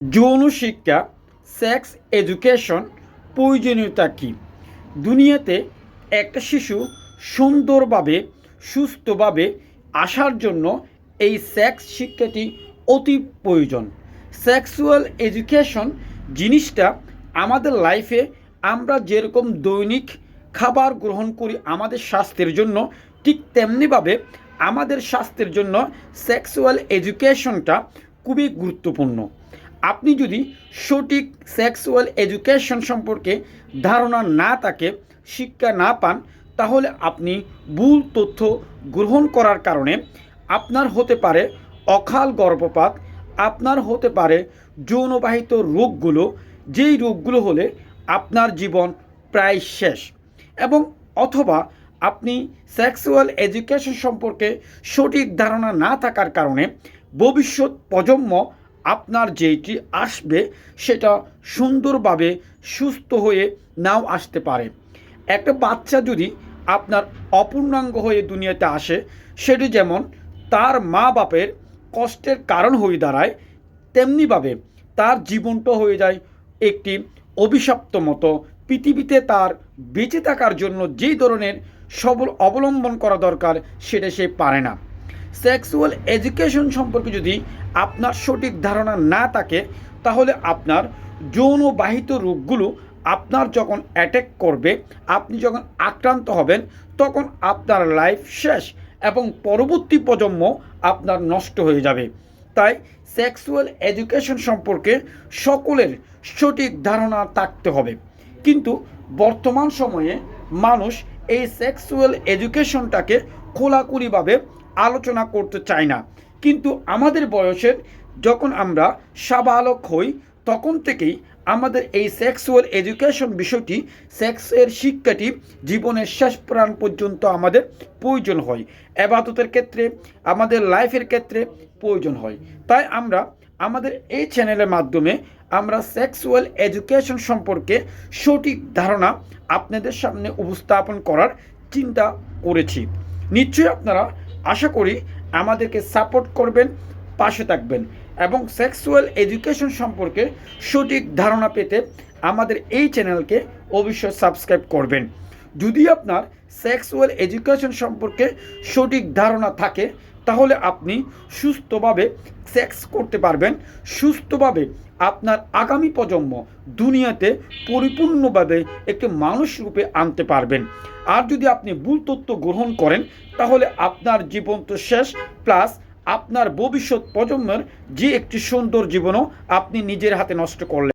যৌন শিক্ষা sex education, প্রয়োজনীয়তা কী? দুনিয়াতে একটা শিশু সুন্দরভাবে, সুস্থভাবে আসার জন্য এই সেক্স শিক্ষাটি অতি প্রয়োজন। সেক্সুয়াল এডুকেশন জিনিসটা আমাদের লাইফে আমরা যেরকম দৈনিক খাবার গ্রহণ করি আমাদের স্বাস্থ্যের জন্য, ঠিক তেমনিভাবে আমাদের স্বাস্থ্যের জন্য সেক্সুয়াল এডুকেশনটা খুবই গুরুত্বপূর্ণ। আপনি যদি সঠিক সেক্সুয়াল এডুকেশন সম্পর্কে ধারণা না থাকে, শিক্ষা না পান, তাহলে আপনি ভুল তথ্য গ্রহণ করার কারণে আপনার হতে পারে অকাল গর্ভপাত, আপনার হতে পারে যৌনবাহিত রোগগুলো, যেই রোগগুলো হলে আপনার জীবন প্রায় শেষ। এবং অথবা আপনি সেক্সুয়াল এডুকেশন সম্পর্কে সঠিক ধারণা না থাকার কারণে ভবিষ্যৎ প্রজন্ম আপনার যেইটি আসবে, সেটা সুন্দরভাবে সুস্থ হয়ে নাও আসতে পারে। একটা বাচ্চা যদি আপনার অপূর্ণাঙ্গ হয়ে দুনিয়াতে আসে, সেটি যেমন তার মা বাপের কষ্টের কারণ হয়ে দাঁড়ায়, তেমনিভাবে তার জীবনটা হয়ে যায় একটি অভিশপ্ত মতো। পৃথিবীতে তার বেঁচে থাকার জন্য যেই ধরনের সবল অবলম্বন করা দরকার, সেটা সে পারে না। সেক্সুয়াল এডুকেশন সম্পর্কে যদি আপনার সঠিক ধারণা না থাকে, তাহলে আপনার যৌনবাহিত রোগগুলো আপনার যখন অ্যাটাক করবে, আপনি যখন আক্রান্ত হবেন, তখন আপনার লাইফ শেষ এবং পরবর্তী প্রজন্ম আপনার নষ্ট হয়ে যাবে। তাই সেক্সুয়াল এডুকেশন সম্পর্কে সকলের সঠিক ধারণা থাকতে হবে। কিন্তু বর্তমান সময়ে মানুষ এই সেক্সুয়াল এডুকেশনটাকে খোলাখুলিভাবে আলোচনা করতে চায় না। কিন্তু আমাদের বয়সের যখন আমরা সাবালক হই, তখন থেকেই আমাদের এই সেক্সুয়াল এডুকেশন বিষয়টি সেক্সের শিক্ষাটি জীবনের শেষ প্রাণ পর্যন্ত আমাদের প্রয়োজন হয়। এবাদতের ক্ষেত্রে, আমাদের লাইফের ক্ষেত্রে প্রয়োজন হয়। তাই আমরা আমাদের এই চ্যানেলের মাধ্যমে আমরা সেক্সুয়াল এডুকেশন সম্পর্কে সঠিক ধারণা আপনাদের সামনে উপস্থাপন করার চিন্তা করেছি। নিশ্চয়ই আপনারা আশা করি আমাদেরকে সাপোর্ট করবেন, পাশে থাকবেন এবং সেক্সুয়াল এডুকেশন সম্পর্কে সঠিক ধারণা পেতে আমাদের এই চ্যানেলকে অবশ্যই সাবস্ক্রাইব করবেন। যদি আপনার সেক্সুয়াল এডুকেশন সম্পর্কে সঠিক ধারণা থাকে তাহলে আপনি সুস্থভাবে সেক্স করতে পারবেন। সুস্থভাবে আপনার আগামী প্রজন্ম দুনিয়াতে পরিপূর্ণভাবে একটি মানুষ রূপে আনতে পারবেন। আর যদি আপনি ভুল তথ্য গ্রহণ করেন, তাহলে আপনার জীবন তো শেষ। প্লাস আপনার ভবিষ্যৎ প্রজন্মের যে একটি সুন্দর জীবনও আপনি নিজের হাতে নষ্ট করলেন।